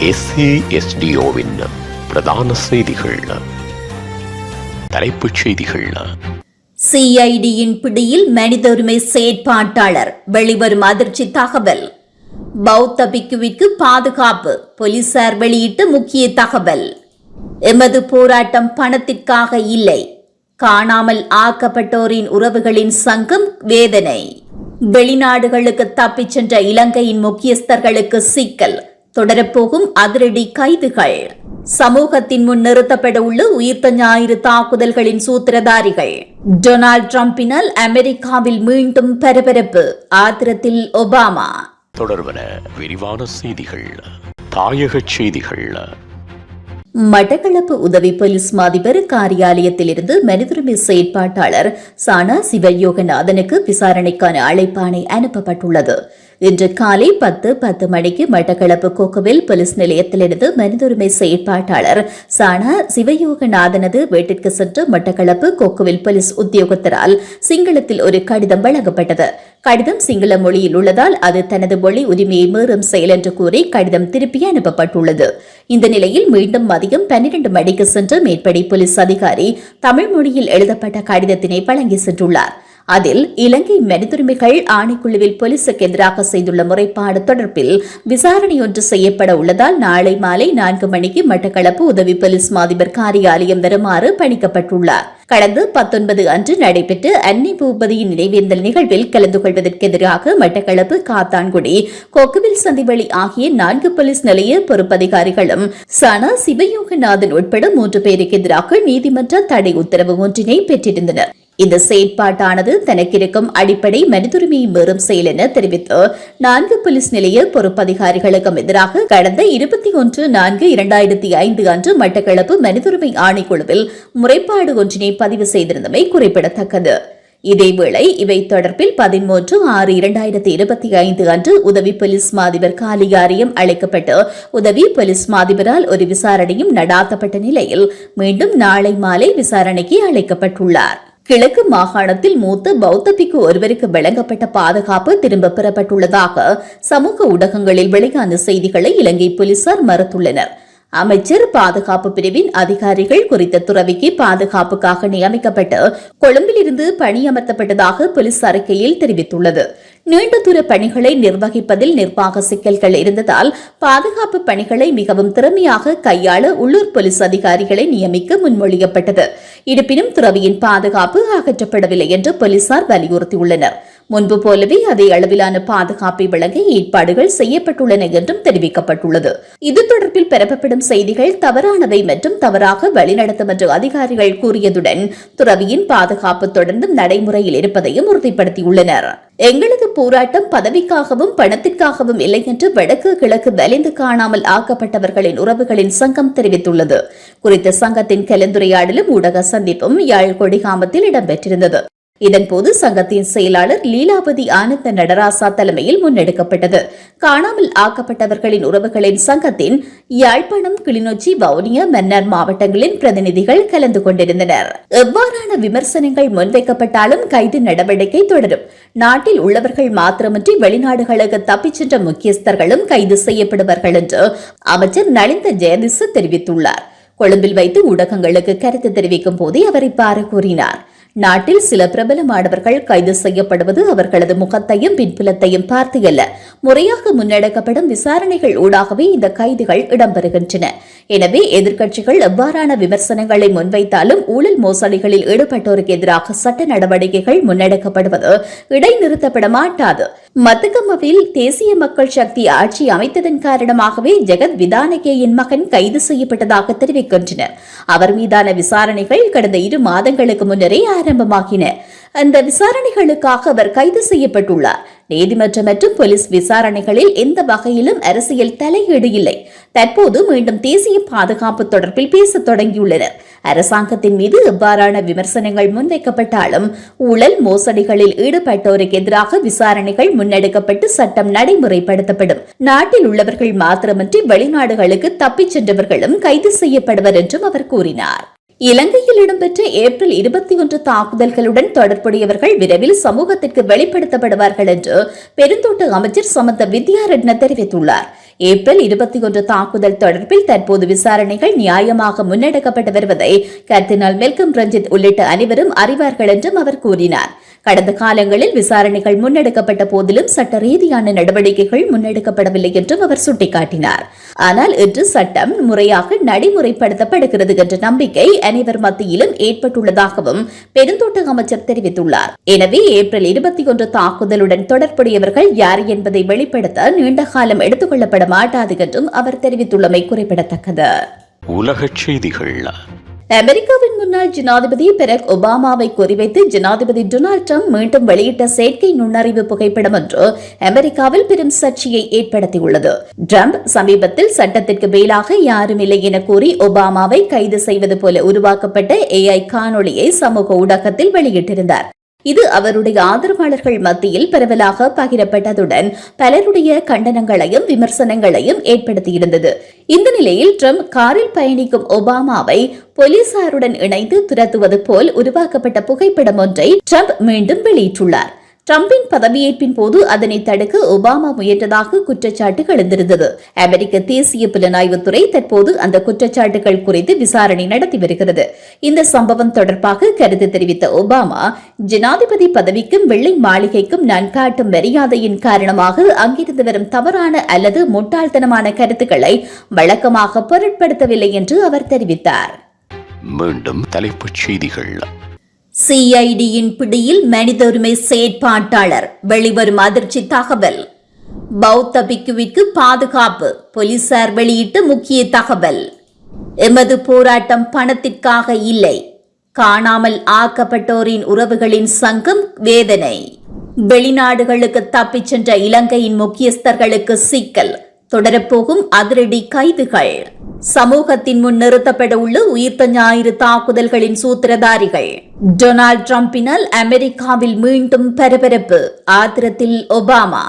எஸ்ஏஎஸ்டிஓவின் பிரதான செய்திகள். தலைப்புச் செய்திகள். சிஐடியின் பிடியில் மனித உரிமை செயற்பாட்டாளர் வெளிவரும் அதிர்ச்சி தகவல். பௌத்த பிக்குவிற்கு பாதுகாப்பு போலீசார் வெளியிட்ட முக்கிய தகவல். எமது போராட்டம் பணத்திற்காக இல்லை. காணாமல் ஆக்கப்பட்டோரின் உறவுகளின் சங்கம் வேதனை. வெளிநாடுகளுக்கு தப்பிச் சென்ற இலங்கையின் முக்கியஸ்தர்களுக்கு சிக்கல். தொடரப்போகும் அதிரடி கைதுகள். சமூகத்தின் முன் நிறுத்தப்பட உள்ள உயிர்த்த ஞாயிறு தாக்குதல்களின் சூத்திரதாரிகள். டொனால்ட் டிரம்பினால் அமெரிக்காவில் மீண்டும் பரபரப்பு. ஆத்திரத்தில் ஒபாமா. தொடர்பன விரிவான செய்திகள் தாயகச் செய்திகள். மட்டக்களப்பு உதவி போலீஸ் மாதிபர் காரியாலயத்திலிருந்து மனிதுரிமை செயற்பாட்டாளர் சானா சிவயோகநாதனுக்கு விசாரணைக்கான அழைப்பாணை அனுப்பப்பட்டுள்ளது. இன்று காலை பத்து பத்து மணிக்கு மட்டக்களப்பு கோக்கவில் போலீஸ் நிலையத்திலிருந்து மனிதுரிமை செயற்பாட்டாளர் சானா சிவயோகநாதனது வீட்டிற்கு சென்று மட்டக்களப்பு கோக்கவில் போலீஸ் உத்தியோகத்தரால் சிங்களத்தில் ஒரு கடிதம் வழங்கப்பட்டது. கடிதம் சிங்கள மொழியில் உள்ளதால் அது தனது மொழி உரிமையை மீறும் செயல் என்று கூறி கடிதம் திருப்பி அனுப்பப்பட்டுள்ளது. இந்த நிலையில் மீண்டும் மதியம் பன்னிரண்டு மணிக்கு சென்ற மேற்படி போலீஸ் அதிகாரி தமிழ் மொழியில் எழுதப்பட்ட கடிதத்தினை வழங்கி சென்றுள்ளார். அதில் இலங்கை மனிதுரிமைகள் ஆணைக்குழுவில் போலீசுக்கு எதிராக செய்துள்ள முறைப்பாடு தொடர்பில் விசாரணை ஒன்று செய்யப்பட உள்ளதால் நாளை மாலை நான்கு மணிக்கு மட்டக்களப்பு உதவி போலீஸ் மாதிபர் காரியாலயம் வருமாறு பணிக்கப்பட்டுள்ளார். கடந்த பத்தொன்பது அன்று நடைபெற்ற அன்னை பூபதியின் நினைவேந்தல் நிகழ்வில் கலந்து கொள்வதற்கு எதிராக மட்டக்களப்பு காத்தான்குடி கொக்குவில் சந்திவெளி ஆகிய நான்கு போலீஸ் நிலைய பொறுப்பதிகாரிகளும் சனா சிவயோகநாதன் உட்பட மூன்று பேருக்கு எதிராக நீதிமன்ற தடை உத்தரவு ஒன்றினை பெற்றிருந்தனர். இந்த செயற்பாட்டானது தனக்கிருக்கும் அடிப்படை மனிதுரிமையை மீறும் செயல் என தெரிவித்து நான்கு போலீஸ் நிலைய பொறுப்பதிகாரிகளுக்கும் எதிராக கடந்த இருபத்தி ஒன்று நான்கு இரண்டாயிரத்தி ஐந்து அன்று மட்டக்களப்பு மனிதுரிமை ஆணைக்குழுவில் முறைப்பாடு ஒன்றினை பதிவு செய்திருந்தமை குறிப்பிடத்தக்கது. இதேவேளை இவை தொடர்பில் பதிமூன்று ஆறு இரண்டாயிரத்தி இருபத்தி ஐந்து அன்று உதவி போலீஸ் மாதிபர் காலியாரியம் அழைக்கப்பட்டு உதவி போலீஸ் மாதிபரால் ஒரு விசாரணையும் நடாத்தப்பட்ட நிலையில் மீண்டும் நாளை மாலை விசாரணைக்கு அழைக்கப்பட்டுள்ளார். கிழக்கு மாகாணத்தில் மூத்த பௌத்த பிக்கு ஒருவருக்கு வழங்கப்பட்ட பாதுகாப்பு திரும்ப பெறப்பட்டுள்ளதாக சமூக ஊடகங்களில் வெளியான செய்திகளை இலங்கை போலீசார் மறுத்துள்ளனர். அமைச்சர் பாதுகாப்பு பிரிவின் அதிகாரிகள் குறித்த துறவிக்கு பாதுகாப்புக்காக நியமிக்கப்பட்டு கொழும்பிலிருந்து பணியமர்த்தப்பட்டதாக போலீஸ் அறிக்கையில் தெரிவித்துள்ளது. நீண்ட தூர பணிகளை நிர்வகிப்பதில் நிர்வாக சிக்கல்கள் இருந்ததால் பாதுகாப்பு பணிகளை மிகவும் திறமையாக கையாள உள்ளூர் போலீஸ் அதிகாரிகளை நியமிக்க முன்மொழியப்பட்டது. இருப்பினும் துறவியின் பாதுகாப்பு அகற்றப்படவில்லை என்று போலீசார் வலியுறுத்தியுள்ளனர். முன்பு போலவே அதே அளவிலான பாதுகாப்பை வழங்க ஏற்பாடுகள் செய்யப்பட்டுள்ளன என்றும் தெரிவிக்கப்பட்டுள்ளது. இது தொடர்பில் பரப்பப்படும் செய்திகள் தவறானவை மற்றும் தவறாக வழிநடத்தும் என்று அதிகாரிகள் கூறியதுடன் துறவியின் பாதுகாப்பு தொடர்ந்தும் நடைமுறையில் இருப்பதையும் உறுதிப்படுத்தியுள்ளனர். எங்களது போராட்டம் பதவிக்காகவும் பணத்திற்காகவும் இல்லை என்று வடக்கு கிழக்கு வலிந்து காணாமல் ஆக்கப்பட்டவர்களின் உறவுகளின் சங்கம் தெரிவித்துள்ளது. குறித்த சங்கத்தின் கலந்துரையாடலும் ஊடக சந்திப்பும் யாழ் கொடிகாமத்தில் இடம்பெற்றிருந்தது. இதன்போது சங்கத்தின் செயலாளர் லீலாவதி ஆனந்த நடராசா தலைமையில் முன்னெடுக்கப்பட்டது. காணாமல் ஆக்கப்பட்டவர்களின் உறவுகளின் சங்கத்தின் யாழ்ப்பாணம் கிளிநொச்சி வவுனியா மன்னர் மாவட்டங்களின் பிரதிநிதிகள் கலந்து கொண்டிருந்தனர். எவ்வாறான விமர்சனங்கள் முன்வைக்கப்பட்டாலும் கைது நடவடிக்கை தொடரும். நாட்டில் உள்ளவர்கள் மாத்திரமின்றி வெளிநாடுகளுக்கு தப்பிச் சென்ற முக்கியஸ்தர்களும் கைது செய்யப்படுவார்கள் என்று அமைச்சர் நலிந்த ஜெயதிசு தெரிவித்துள்ளார். கொழும்பில் வைத்து ஊடகங்களுக்கு கருத்து தெரிவிக்கும் போதே அவர் இவ்வாறு கூறினார். நாட்டில் சில பிரபலமானவர்கள் கைது செய்யப்படுவது அவர்களது முகத்தையும் பின்புலத்தையும் பார்த்து அல்ல முறையாக முன்னெடுக்கப்படும் விசாரணைகள் ஊடாகவே இந்த கைதுகள் இடம்பெறுகின்றன. எனவே எதிர்க்கட்சிகள் எவ்வாறான விமர்சனங்களை முன்வைத்தாலும் ஊழல் மோசடிகளில் ஈடுபட்டோருக்கு எதிராக சட்ட நடவடிக்கைகள் முன்னெடுக்கப்படுவது இடைநிறுத்தப்பட மாட்டாது மத்துகமவில் தேசிய மக்கள் சக்தி ஆட்சி அமைத்ததன் காரணமாகவே ஜெகத் விதானகேயின் மகன் கைது செய்யப்பட்டதாக தெரிவிக்கின்றனர். அவர் மீதான விசாரணைகள் கடந்த இரு மாதங்களுக்கு முன்னரே ஆரம்பமாகின. அந்த விசாரணைகளுக்காக அவர் கைது செய்யப்பட்டுள்ளார். நீதிமன்றம் மற்றும் போலீஸ் விசாரணைகளில் எந்த வகையிலும் அரசியல் தலையீடு இல்லை. தற்போது மீண்டும் தேசிய பாதுகாப்பு தொடர்பில் பேசத் தொடங்கியுள்ளனர். அரசாங்கத்தின் மீது இவ்வாறான விமர்சனங்கள் முன்வைக்கப்பட்டாலும் ஊழல் மோசடிகளில் ஈடுபட்டோருக்கு எதிராக விசாரணைகள் முன்னெடுக்கப்பட்டு சட்டம் நடைமுறைப்படுத்தப்படும். நாட்டில் உள்ளவர்கள் மாத்திரமன்றி வெளிநாடுகளுக்கு தப்பிச் சென்றவர்களும் கைது செய்யப்படுவர் என்றும் அவர் கூறினார். இலங்கையில் இடம்பெற்ற ஏப்ரல் இருபத்தி ஒன்று தாக்குதல்களுடன் தொடர்புடையவர்கள் விரைவில் சமூகத்திற்கு வெளிப்படுத்தப்படுவார்கள் என்று பெருந்தோட்ட அமைச்சர் சமந்த வித்யாரட்ன தெரிவித்துள்ளார். ஏப்ரல் இருபத்தி ஒன்று தாக்குதல் தொடர்பில் தற்போது விசாரணைகள் நியாயமாக முன்னெடுக்கப்பட்டு வருவதை கர்தினால் மெல்கம் ரஞ்சித் உள்ளிட்ட அனைவரும் அறிவார்கள் என்றும் அவர் கூறினார். கடந்த காலங்களில் விசாரணைகள் முன்னெடுக்கப்பட்ட போதிலும் சட்ட ரீதியான நடவடிக்கைகள் முன்னெடுக்கப்படவில்லை என்றும் அவர் சுட்டிக்காட்டினார். ஆனால் இன்று சட்டம் முறையாக நடைமுறைப்படுத்தப்படுகிறது என்ற நம்பிக்கை அனைவர் மத்தியிலும் ஏற்பட்டுள்ளதாகவும் பெருந்தோட்ட அமைச்சர் தெரிவித்துள்ளார். எனவே ஏப்ரல் இருபத்தி ஒன்று தாக்குதலுடன் தொடர்புடையவர்கள் யார் என்பதை வெளிப்படுத்த நீண்ட காலம் எடுத்துக்கொள்ளப்பட மாட்டாது என்றும் அவர் தெரிவித்துள்ளமை குறிப்பிடத்தக்கது. உலகச் செய்திகள் அமெரிக்காவின் முன்னாள் ஜனாதிபதி பெரக் ஒபாமாவை குறிவைத்து ஜனாதிபதி டொனால்ட் ட்ரம்ப் மீண்டும் வெளியிட்ட செயற்கை நுண்ணறிவு புகைப்படம் ஒன்று அமெரிக்காவில் பெரும் சர்ச்சையை ஏற்படுத்தியுள்ளது. ட்ரம்ப் சமீபத்தில் சட்டத்திற்கு மேலாக யாரும் இல்லை என கூறி ஒபாமாவை கைது செய்வது போல உருவாக்கப்பட்ட ஏஐ காணொளியை சமூக ஊடகத்தில் வெளியிட்டிருந்தார். இது அவருடைய ஆதரவாளர்கள் மத்தியில் பரவலாக பகிரப்பட்டதுடன் பலருடைய கண்டனங்களையும் விமர்சனங்களையும் ஏற்படுத்தியிருந்தது. இந்த நிலையில் ட்ரம்ப் காரில் பயணிக்கும் ஒபாமாவை போலீசாருடன் இணைந்து துரத்துவது போல் உருவாக்கப்பட்ட புகைப்படம் ஒன்றை ட்ரம்ப் மீண்டும் வெளியிட்டுள்ளார். ட்ரம்பின் பதவியேற்பின் போது அதனை தடுக்க ஒபாமா முயன்றதாக குற்றச்சாட்டு எழுந்திருந்தது. அமெரிக்க தேசிய புலனாய்வுத்துறை தற்போது அந்த குற்றச்சாட்டுகள் குறித்து விசாரணை நடத்தி வருகிறது. இந்த சம்பவம் தொடர்பாக கருத்து தெரிவித்த ஒபாமா ஜனாதிபதி பதவிக்கும் வெள்ளை மாளிகைக்கும் நான் காட்டும் மரியாதையின் காரணமாக அங்கிருந்து வரும் தவறான அல்லது முட்டாள்தனமான கருத்துக்களை வழக்கமாக பொருட்படுத்தவில்லை என்று அவர் தெரிவித்தார். மீண்டும் தலைப்புச் செய்திகள். சிஐடியின் பிடியில் மனித உரிமை செயற்பாட்டாளர் வெளிவரும் அதிர்ச்சி தகவல். பௌத்த பிக்குவிக்கு பாதுகாப்பு போலீசார் வெளியிட்ட முக்கிய தகவல். எமது போராட்டம் பணத்திற்காக இல்லை. காணாமல் ஆக்கப்பட்டோரின் உறவுகளின் சங்கம் வேதனை. வெளிநாடுகளுக்கு தப்பிச் சென்ற இலங்கையின் முக்கியஸ்தர்களுக்கு சிக்கல். தொடரப்போகும் அதிரடி கைதுகள். சமூகத்தின் முன் நிறுத்தப்பட உள்ள உயிர்த்த ஞாயிறு தாக்குதல்களின் சூத்திரதாரிகள். டொனால்ட் டிரம்பினால் அமெரிக்காவில் மீண்டும் பரபரப்பு. ஆத்திரத்தில் ஒபாமா.